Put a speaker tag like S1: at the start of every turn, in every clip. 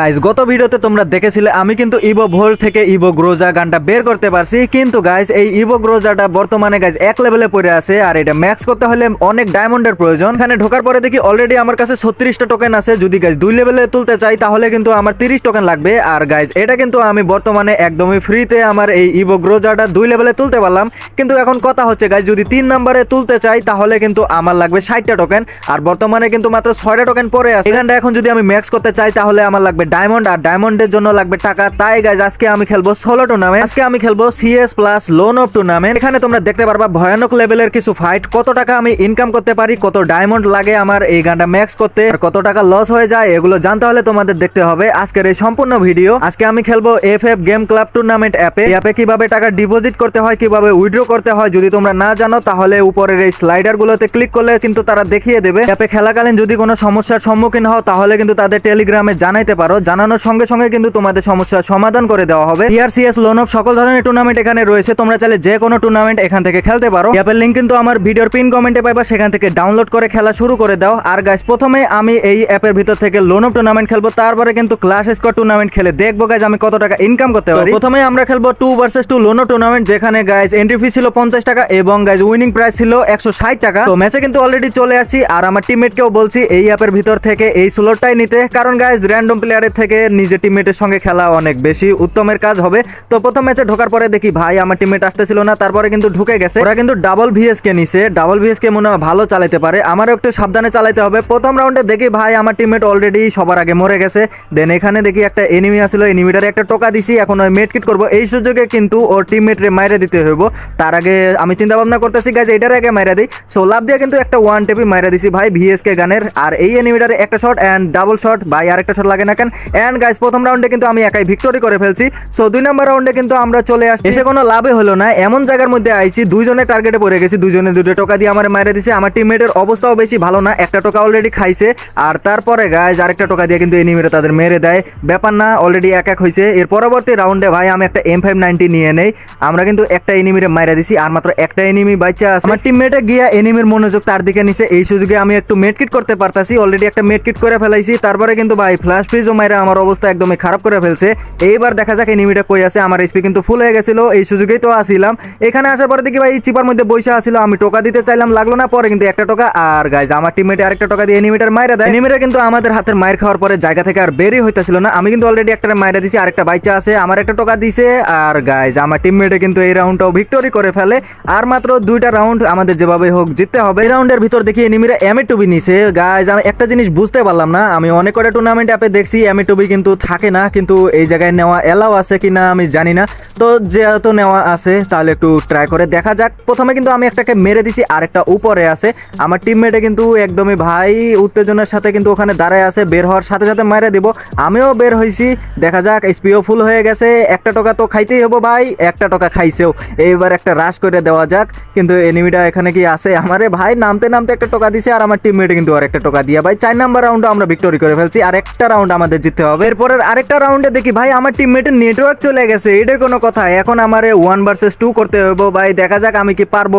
S1: Guys গত ভিডিওতে তোমরা দেখেছিলে, আমি কিন্তু ইভো ভোল থেকে ইভো গ্রোজা গানটা বের করতে পারছি। কিন্তু গাইজ এই ইভো গ্রোজাটা বর্তমানে গাইজ এক লেভেলে পড়ে আছে, আর এটা ম্যাক্স করতে হলে অনেক ডায়মন্ডের প্রয়োজন। এখানে ঢোকার পরে দেখি অলরেডি আমার কাছে ছত্রিশটা টোকেন আছে। যদি গাইজ দুই লেভেলে তুলতে চাই, তাহলে কিন্তু আমার তিরিশ টোকেন লাগবে। আর গাইজ এটা কিন্তু আমি বর্তমানে একদমই ফ্রিতে আমার এই ইভো গ্রোজাটা দুই লেভেলে তুলতে পারলাম। কিন্তু এখন কথা হচ্ছে গাইজ যদি তিন নাম্বারে তুলতে চাই, তাহলে কিন্তু আমার লাগবে ষাটটা টোকেন আর বর্তমানে কিন্তু মাত্র ছয়টা টোকেন পরে আছে। এখানটা এখন যদি আমি ম্যাক্স করতে চাই, তাহলে আমার লাগবে ডায়মন্ড আর ডায়মন্ডের জন্য লাগবে টাকা। তাই গাইজ আজকে আমি খেলব ষোলো টুর্নামেন্ট আজকে আমি খেলব CS plus lone wolf tournament এখানে তোমরা দেখতে পারবা ভয়ানক লেভেলের কিছু ফাইট কত টাকা আমি ইনকাম করতে পারি, কত ডায়মন্ড লাগে আমার এই গানটা ম্যাক্স করতে, আর কত টাকা লস হয়ে যায়, এগুলো জানতে হলে তোমাদের দেখতে হবে আজকের এই সম্পূর্ণ ভিডিও আজকে আমি খেলব F F game club tournament অ্যাপে অ্যাপে কীভাবে টাকা ডিপোজিট করতে হয়, কীভাবে উইড্রো করতে হয়, যদি তোমরা না জানো, তাহলে উপরের এই স্লাইডার গুলোতে ক্লিক করলে কিন্তু তারা দেখিয়ে দেবে। অ্যাপে খেলাকালীন যদি কোনো সমস্যার সম্মুখীন হও, তাহলে কিন্তু তাদের টেলিগ্রামে জানাইতে পারো। জানানোর সঙ্গে সঙ্গে কিন্তু তোমাদের সমস্যার সমাধান করে দেওয়া হবে। টিআরসিএস লোন অফ সকল ধরনের টুর্নামেন্ট এখানে রয়েছে। তোমরা চাইলে যে কোনো টুর্নামেন্ট এখান থেকে খেলতে পারো। অ্যাপের লিঙ্ক কিন্তু আমার ভিডিওর পিন কমেন্টে পাইবা। সেখান থেকে ডাউনলোড করে খেলা শুরু করে দাও। আর গাইস প্রথমে আমি এই অ্যাপের ভিতর থেকে লোন অফ টুর্নামেন্ট খেলব। তারপরে কিন্তু ক্লাস স্কোয়ার টুর্নামেন্ট খেলে দেখব গাইজ আমি কত টাকা ইনকাম করতে পারি। প্রথমে আমরা খেলব two versus two lone wolf tournament যেখানে গাইজ এন্ট্রি ফি ছিল পঞ্চাশ টাকা এবং গাইজ উইনিং প্রাইস ছিল একশো ষাট টাকা। তো ম্যাচে কিন্তু অলরেডি চলে আসছি। আর আমার টিমমেটকেও বলছি এই অ্যাপের ভিতর থেকে এই স্লোটটাই নিতে। কারণ গাইজ র্যান্ডম প্লেয়ারের থেকে নিজের টিমমেটের সঙ্গে খেলা অনেক বেশি উত্তমের কাজ হবে। তো প্রথম ম্যাচে ঢোকার পরে দেখি, ভাই, আমার টিমমেট আসতেছিল না। তারপরে কিন্তু ঢুকে গেছে। ওরা কিন্তু ডাবল ভিএস কে নিছে। ডাবল ভিএস কে মনে হয় ভালো চালাতে পারে। আমারও একটু সাবধানে চালাতে হবে। প্রথম রাউন্ডে দেখি, ভাই, আমার টিমমেট অলরেডি সবার আগে মরে গেছে। দেন এখানে দেখি একটা এনিমি আসলো। এনিমিটারে একটা টোকা দিছি। এখন ওই মেট কিট করব। এই সুযোগে কিন্তু ওর টিমমেট রে মাইরে দিতে হইব। তার আগে আমি চিন্তা ভাবনা করতেছি গাছ এটার আগে মাইরা দিই। সো লাভ দিয়ে কিন্তু একটা ওয়ান টেপি মাইরা দিছি, ভাই ভিএসকে গানের। আর এই এনিমিটারে একটা শট অ্যান্ড ডাবল শট ভাই আর একটা শট লাগে না কেন? অ্যান্ড গাইস প্রথম রাউন্ডে কিন্তু আমি একাই ভিক্টোরি করে ফেলছি। সো দুই নাম্বার রাউন্ডে কিন্তু আমরা চলে আসছি। এসে কোনো লাভে হলো না। এমন জায়গার মধ্যে আইছি দুইজনের টার্গেটে পড়ে গেছি, দুইজনে দুটো টোকা দিয়ে আমার মাইরে দিছে। আমার টিমমেটের অবস্থাও বেশি ভালো না, একটা টোকা অলরেডি খাইছে। আর তারপরে গাইজ আরেকটা টোকা দিয়ে কিন্তু এনিমিরা তাদের মেরে দেয়। ব্যাপার না অলরেডি এক এক হয়েছে এর পরবর্তী রাউন্ডে ভাই, আমি একটা এম ফাইভ নাইনটি নিয়ে নেই। আমরা কিন্তু একটা এনিমিরে মাইরা দিছি, আর মাত্র একটা এনিমি বাচ্চা আছে। আমার টিমমেটে গিয়া এনিমির মনোযোগ তার দিকে নিছে। এই সুযোগে আমি একটু মেডকিট করতে পারতাছি। অলরেডি একটা মেডকিট করে ফেলাইছি। তারপরে কিন্তু, ভাই ফ্ল্যাশ ফ্রিজও মাইরা আমার অবস্থা একদমই খারাপ করে ফেলছে। এইবার দেখা যাক এনিমিটা কই আছে। আমার এসপি কিন্তু ফুল হয়ে গেছিল, এই সুযোগেই তো আসিলাম। এখানে আসার পরে দেখি ভাই চিপার মধ্যে বসে আসিল আমি টোকা দিতে চাইলাম, লাগল না, পরে কিন্তু একটা টোকা। আর গাইজ আমার টিমমেটে আরেকটা টোকা দিয়ে এনিমিটার মাইরা দেয়। এনিমিটা কিন্তু আমাদের হাতের মায়ের খাওয়ার পরে জায়গা থেকে আর বেরই হইতেছিল না। আমি কিন্তু অলরেডি একটা মাইরা দিছি, আরেকটা বাইচা আছে, আমার একটা টোকা দিছে। আর গাইজ আমার টিমমেটে কিন্তু এই রাউন্ডটাও ভিক্টোরি করে ফেলে। আর মাত্র দুইটা রাউন্ড আমাদের যেভাবে হোক জিততে হবে। এই রাউন্ডের ভিতর দেখি এনিমিরা এম টুবি নিছে। গাইজ আমি একটা জিনিস বুঝতে পারলাম না, আমি অনেক কটা টুর্নামেন্ট অ্যাপে দেখছি এম টুবি কিন্তু থাকে না, কিন্তু এই জায়গায় নেওয়া এলাও আছে কিনা আমি জানি না। তো যেহেতু নেওয়া আছে, তাহলে একটু ট্রাই করে দেখা যাক। প্রথমে কিন্তু আমি একটাকে মেরে দিছি, আরেকটা উপরে আছে। আমার টিমমেটে কিন্তু একদমই ভাই উত্তেজনার সাথে কিন্তু ওখানে দাঁড়ায় আছে, বের হওয়ার সাথে সাথে মেরে দিব। আমিও বের হয়েছি দেখা যাক, স্পিও ফুল হয়ে গেছে। একটা টাকা তো খাইতেই হব ভাই, একটা টাকা খাইছেও। এইবার একটা রাশ করে দেওয়া যাক, কিন্তু এনিমিটা এখানে কি আছে? আমারে ভাই নামতে নামতে একটা টোকা দিছে, আর আমার টিমমেটে কিন্তু আর একটা টোকা দিয়ে। ভাই, চার নাম্বার রাউন্ডে আমরা ভিক্টোরি করে ফেলছি আর একটা রাউন্ড আমাদের জিততে হবে। এরপরের আরেকটা রাউন্ডে দেখি, ভাই, আমার টিমমেটের নেটওয়ার্ক চলে গেছে এটা কোনো কথা। এখন আমার ওয়ান ভার্সেস টু করতে হবে ভাই, দেখা যাক আমি কি পারব।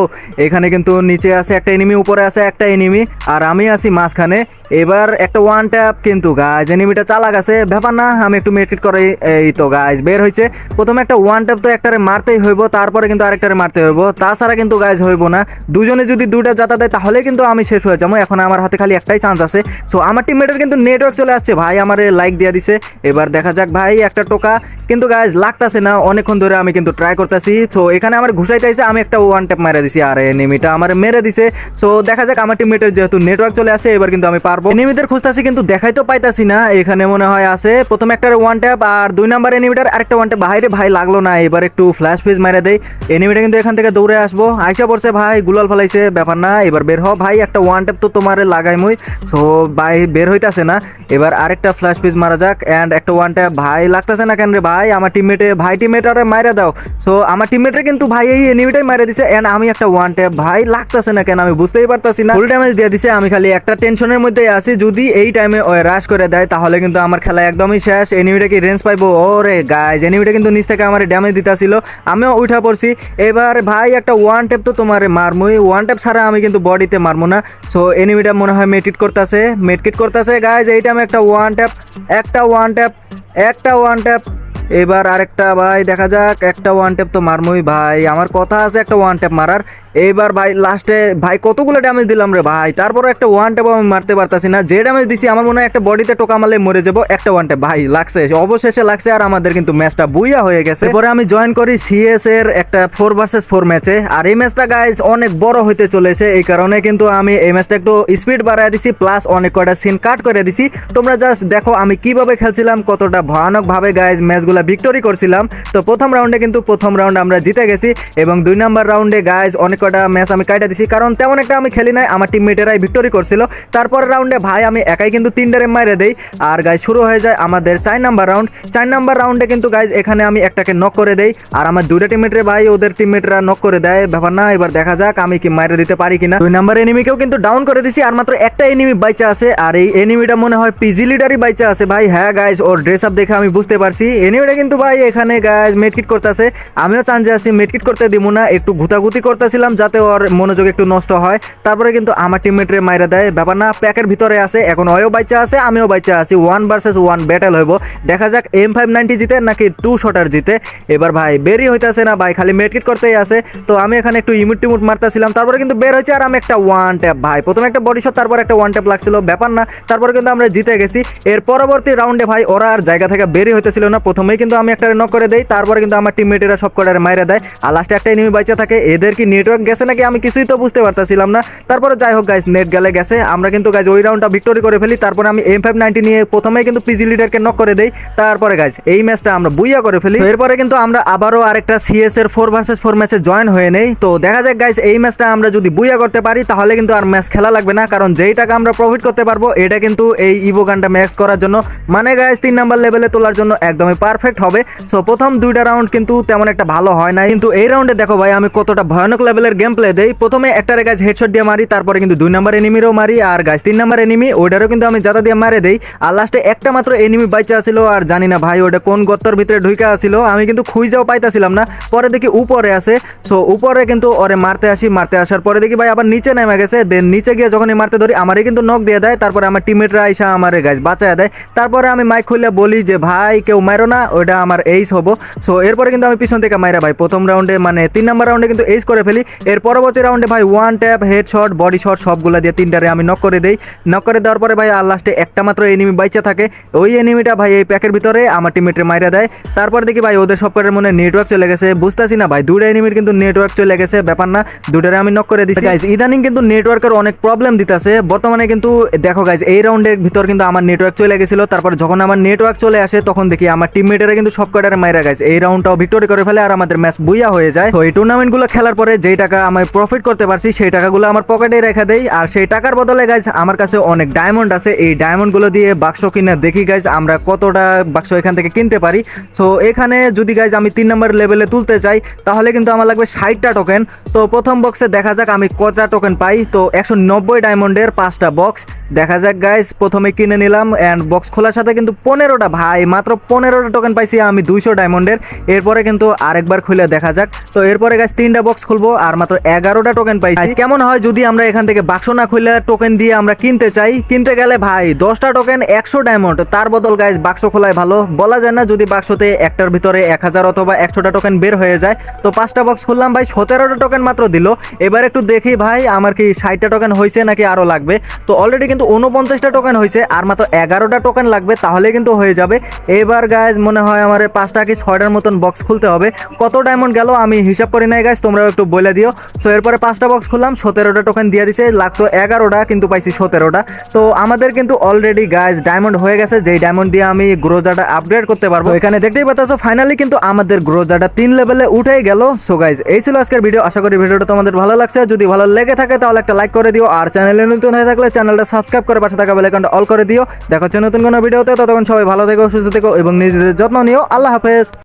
S1: এখানে কিন্তু নিচে আছে একটা এনিমি উপরে আছে একটা এনিমি আর আমি আছি মাঝখানে। এবার একটা ওয়ান ট্যাপ কিন্তু গাইজ এনিমিটা চালাক আছে। ব্যাপার না, আমি একটু মেটকিট করে এই তো গাইজ বের হয়েছে প্রথমে একটা ওয়ান ট্যাপ তো একটারে মারতেই হইব, তারপরে কিন্তু আরেকটারে মারতে হইব। তাছাড়া কিন্তু গাইজ হইব না। দুজনে যদি দুইটা যাতা দেয়, তাহলে কিন্তু আমি শেষ হয়ে যাব। এখন আমার হাতে খালি একটাই চান্স আছে। সো আমার টিমমেটের কিন্তু নেটওয়ার্ক চলে আসছে। ভাই, আমার লাইক দিয়ে দিছে। এবার দেখা যাক ভাই, একটা টোকা। কিন্তু গাইজ লাগতাছে না। অনেকক্ষণ ধরে আমি কিন্তু ট্রাই করতেছি। তো এখানে আমার ঘুষাইতে আইছে, আমি একটা ওয়ান ট্যাপ মারা দিছি। আর, এনিমিটা আমার মেরে দিছে। সো দেখা যাক আমার টিমমেটের যেহেতু নেটওয়ার্ক চলে আসছে এবার কিন্তু আমি পারব। এনিমিদের খুঁজতেছি, কিন্তু দেখাই তো পাইতাছি না। এখানে মনে হয় আছে, প্রথম একটা ওয়ান ট্যাপ আর দুই নাম্বার এনিমিটার আরেকটা ওয়ান ট্যাপ বাইরে ভাই, লাগল না। এবার একটু ফ্ল্যাশ ফেজ মেরে দেয় এনিমিটা কিন্তু এখান থেকে দৌড়ে আসব। আইসা পড়ছে ভাই, গুলাল ফেলাইছে, ব্যাপার না। এবার বের হ ভাই, একটা ওয়ান ট্যাপ তো তোমার লাগাই মুই সো ভাই, বের হইতাছে না। এবার আরেকটা ফ্ল্যাশ পেজ মারা যাক অ্যান্ড একটা ওয়ান ট্যাপ ভাই লাগতেছে না কেন রে ভাই? আমার টিমমেটে ভাই টিমমেট আরে মাইরা দাও। সো আমার টিমমেটে কিন্তু ভাই এই এনিমিটাই মাইরা দিছে অ্যান্ড আমি একটা ওয়ান ট্যাপ ভাই লাগতেছে না কেন আমি বুঝতেই পারতাছি না। ফুল ড্যামেজ দিয়ে দিছে, আমি খালি একটা টেনশনের মধ্যে আছি, যদি এই টাইমে ওই রাশ করে দেয়, তাহলে কিন্তু আমার খেলা একদমই শেষ। এনিমিটা কি রেঞ্জ পাইবো? ওরে গাইজ এনিমিটা কিন্তু নিচ থেকে আমার ড্যামেজ দিতাছিল। আমিও উঠা পড়ছি। এবার ভাই, একটা ওয়ান ট্যাপ তো তোমার মারমুই। ওয়ান ট্যাপ ছাড়া আমি কিন্তু বডিতে মারমু না। সো এনিমিটা মনে হয় মেটকিট করতেছে মেটকিট করতেছে। গাইজ এই টাইমে একটা ওয়ান ট্যাপ একটা ওয়ান ট্যাপ একটা ওয়ান ট্যাপ এবার আরেকটা ভাই, দেখা যাক, একটা ওয়ান ট্যাপ তো মারমই ভাই। আমার কথা আছে একটা ওয়ান ট্যাপ মারার। এইবার ভাই লাস্টে ভাই, কতগুলো ড্যামেজ দিলাম রে ভাই? তারপরে একটা ওয়ান ট্যাপ আমি মারতে পারতাছি না। যে ড্যামেজ দিছি, আমার মনে হয় একটা বডিতে টোকা মারলে মরে যাব, একটা ওয়ান ট্যাপ ভাই, লাগছে। অবশেষে লাগছে আর আমাদের কিন্তু ম্যাচটা বুইয়া হয়ে গেছে। পরে আমি জয়েন করি সিএস এর একটা ফোর ভার্সেস ফোর ম্যাচে আর এই ম্যাচটা গাইজ অনেক বড় হইতে চলেছে। এই কারণে কিন্তু আমি এই ম্যাচটা একটু স্পিড বাড়ায় দিছি প্লাস অনেক কয়টা সিন কাট করে দিছি। তোমরা জাস্ট দেখো, আমি কীভাবে খেলছিলাম, কতটা ভয়ানক ভাবে গাইজ ম্যাচগুলো ভিক্টোরি করছিলাম। তো প্রথম রাউন্ডে কিন্তু প্রথম রাউন্ড আমরা জিতে গেছি এবং দুই নাম্বার রাউন্ডে গাইজ অনেক কয়টা ম্যাচ আমি কাটা দিছি। কারণ তেমন একটা আমি খেলি নাই, আমার টিমমেটেরাই ভিক্টোরি করছিল। তারপর রাউন্ডে ভাই, আমি একাই কিন্তু তিনটারে মাইরে দেই। আর গাইজ শুরু হয়ে যায় আমাদের চার নাম্বার রাউন্ড চার নাম্বার রাউন্ডে কিন্তু গাইজ এখানে আমি একটাকে নক করে দেই। আর আমার দুইটা টিমমেটের ভাই, ওদের টিমমেটরা নক করে দেয়। ব্যাপার না, এবার দেখা যাক আমি কি মাইরে দিতে পারি কিনা। দুই নাম্বার এনিমিকেও কিন্তু ডাউন করে দিছি, আর মাত্র একটা এনিমি বাইচা আছে। আর এই এনিমিটা মনে হয় পিজি লিডারই বাইচা আছে ভাই। হ্যাঁ গাইজ ওর ড্রেস আপ দেখে আমি বুঝতে পারছি। এনিমিটা কিন্তু ভাই, এখানে গাইজ মেডকিট করতেছে। আমিও চান্সে আছি মেডকিট করতে দিব না। একটু ঘুতাঘুতি করতেছিলাম যাতে ওর মনোযোগ একটু নষ্ট হয়। তারপরে কিন্তু আমার টিমমেটরে মাইরা দেয়। ব্যাপার না, প্যাকের ভিতরে আছে, এখন ওয়ও বাচ্চা আছে, আমিও বাচ্চা আছি। ওয়ান ভার্সেস ওয়ান ব্যাটেল হইব। দেখা যাক এম ফাইভ নাইনটি জিতে নাকি টু শটার জিতে। এবার ভাই, বেরই হইতাছে না ভাই, খালি মেডকিট করতেই আছে। তো আমি এখানে একটু ইমুট টিমুট মারতেছিলাম। তারপরে কিন্তু বের হয়েছে আর আমি একটা ওয়ান ট্যাপ ভাই, প্রথমে একটা বডি শট তারপর একটা ওয়ান ট্যাপ লাগছিল। ব্যাপার না, তারপরে কিন্তু আমরা জিতে গেছি। এর পরবর্তী রাউন্ডে ভাই, ওরা আর জায়গা থেকে বেরই হইতেছিল না। প্রথমেই কিন্তু আমি একটা নক করে দেই। তারপরে কিন্তু আমার টিমমেটেরা সব কটারে মাইরে দেয়। আর লাস্টে একটা এনিমি বাইচা থাকে। এদের কি নেটওয়ার্ক গেছে নাকি আমি কিছুই তো বুঝতে পারতেছিলাম না। তারপরে যাই হোক গাইজ নেট গেলে গেছে। আমরা কিন্তু গাইজ ওই রাউন্ডটা ভিক্টোরি করে ফেলি। তারপরে আমি এম ফাইভ নাইনটি নিয়ে প্রথমেই কিন্তু পিজি লিডারকে নক করে দেই। তারপরে গাইজ এই ম্যাচটা আমরা বুইয়া করে ফেলি। এরপরে কিন্তু আমরা আবারও আরেকটা সিএস এর ফোর ভার্সেস ফোর ম্যাচে জয়েন হয়ে নেই। তো দেখা যাক গাইজ এই ম্যাচটা আমরা যদি বুইয়া করতে পারি, তাহলে কিন্তু আর ম্যাচ খেলা লাগবে না। কারণ যেই টাকা আমরা প্রফিট করতে পারব, এটা কিন্তু এই ইভো গানটা ম্যাক্স করার জন্য। মানে গাইজ তিন নাম্বার লেভেলে তোলার জন্য একদমই পারফেক্ট হবে। সো প্রথম দুইটা রাউন্ড কিন্তু তেমন একটা ভালো হয় না কিন্তু এই রাউন্ডে দেখো ভাই, আমি কতটা ভয়ানক লেভেলের গেম প্লে দেই। প্রথমে একটা গাছ হেডশট দিয়ে মারি, তারপরে কিন্তু দুই নাম্বার এনিমিরও মারি, আর গাছ তিন নাম্বার এনিমি ওইটারও কিন্তু আমি যাতা দিয়ে মারে দেই। আর লাস্টে একটা মাত্র এনিমি বাইচা ছিল আর জানি না ভাই ওটা কোন গর্তর ভিতরে ঢুইকা ছিল আমি কিন্তু খুঁজেও পাইতাছিলাম না। পরে দেখি উপরে আছে সো উপরে কিন্তু ওরে মারতে আসি, মারতে আসার পরে দেখি ভাই আবার নিচে নেমে গেছে দেন নিচে গিয়ে যখনই মারতে ধরি, আমারই কিন্তু নখ দিয়ে দেয়, তারপরে আমার টিমমেটরা আইসা আমার গাছ বাঁচায় দেয়। তারপরে আমি মাইক খুলে বলি যে, ভাই কেউ মারো না, ওইটা আমার এইস হব। সো এরপরে কিন্তু আমি পিছন থেকে মাইরা ভাই প্রথম রাউন্ডে মানে তিন নাম্বার রাউন্ডে কিন্তু এইস করে ফেলি। এর পরবর্তী রাউন্ডে ভাই one tap head shot body shot সবগুলো দিয়ে তিনটারে আমি নক করে দেই। নক করে দেওয়ার পরে ভাই আর লাস্টে একটা মাত্র এনিমি বাইচা থাকে। ওই এনিমিটা ভাই এই প্যাকের ভিতরে আমার টিমমেটে মাইরা দেয়। তারপর দেখি ভাই ওদের সব কটার মনে নেটওয়ার্ক চলে গেছে। বুঝতেছি না ভাই দুটা এনিমির কিন্তু নেটওয়ার্ক চলে গেছে, ব্যাপার না। দুটারে আমি নক করে দিচ্ছি গাইজ ইদানিং কিন্তু নেটওয়ার্কের অনেক প্রবলেম দিতেছে। বর্তমানে কিন্তু, দেখো গাইজ এই রাউন্ডের ভিতর কিন্তু আমার নেটওয়ার্ক চলে গেছিল। তারপর যখন আমার নেটওয়ার্ক চলে আসে, তখন দেখি আমার টিমমেটেরা কিন্তু সব কটারে মাইরা গেছে। এই রাউন্ডটাও ভিক্টোরি করে ফেলে আর আমাদের ম্যাচ বুইয়া হয়ে যায়। তো এই টুর্নামেন্টগুলো খেলার পরে যেই টাকা আমি প্রফিট করতে পারছি, সেই টাকাগুলো আমার পকেটে রেখে দেই। আর সেই টাকার বদলে গাইজ আমার কাছে অনেক ডায়মন্ড আছে। এই ডায়মন্ডগুলো দিয়ে বাক্স কিনে দেখি গাইজ আমরা কতটা বাক্স এখান থেকে কিনতে পারি। সো এখানে যদি গাইজ আমি তিন নম্বর লেভেলে তুলতে চাই, তাহলে কিন্তু আমার লাগবে ষাটটা টোকেন তো প্রথম বক্সে দেখা যাক আমি কতটা টোকেন পাই। তো একশো নব্বই ডায়মন্ডের পাঁচটা বক্স দেখা যাক গাইজ প্রথমে কিনে নিলাম অ্যান্ড বক্স খোলার সাথে কিন্তু পনেরোটা, ভাই, মাত্র পনেরোটা টোকেন পাইছি আমি দুইশো ডায়মন্ডের এরপরে কিন্তু আরেকবার খুলে দেখা যাক। তো এরপরে গাছ তিনটা বক্স খুলবো আর মাত্র এগারোটা টোকেন পাইছি। কেমন হয় যদি আমরা এখান থেকে বাক্স না খুলে টোকেন দিয়ে আমরা কিনতে চাই? কিনতে গেলে ভাই, দশটা টোকেন একশো ডায়মন্ড তার বদল গাইজ বাক্স খোলায় ভালো। বলা যায় না যদি বাক্সতে একটার ভিতরে এক হাজার অথবা একশোটা টোকেন বের হয়ে যায়। তো পাঁচটা বক্স খুললাম, ভাই, সতেরোটা টোকেন মাত্র দিল। এবার একটু দেখি, ভাই, আমার কি ষাটটা টোকেন হয়েছে নাকি আরও লাগবে? তো অলরেডি কিন্তু উনপঞ্চাশটা টোকেন হয়েছে আর মাত্র এগারোটা টোকেন লাগবে, তাহলে কিন্তু হয়ে যাবে। এবার গাইজ মনে হয় আমার পাঁচটা কি ছয়টার মতন বক্স খুলতে হবে। কত ডায়মন্ড গেল আমি হিসাব করি নাই গাইজ তোমরাও একটু বলে দিও। সো এরপরে পাঁচটা বক্স খুললাম, সতেরোটা টোকেন দিয়ে দিছে, লাগতো এগারোটা, কিন্তু পাইছি সতেরোটা। তো আমাদের কিন্তু অলরেডি গাইজ ডায়মন্ড হয়ে গেছে, যেই ডায়মন্ড দিয়ে আমি গ্রোজাটা আপগ্রেড করতে পারব। এখানে দেখতেই পাচ্ছ ফাইনালি কিন্তু আমাদের গ্রোজাটা তিন লেভেলে উঠেই গেল। সো গাইজ এই ছিল আজকের ভিডিও আশা করি ভিডিওটা তোমাদের ভালো লাগছে। যদি ভালো লেগে থাকে, তাহলে একটা লাইক করে দিও। আর চ্যানেলে নতুন হয়ে থাকলে চ্যানেলটা সাবস্ক্রাইব করে পাশে থাকা বেলাইকনটা অল করে দিও। দেখা নতুন কোনো ভিডিওতে। ততক্ষণ সবাই ভালো থেকো, সুস্থ থেকো, এবং নিজেদের যত্ন নিও। আল্লাহ হাফেজ।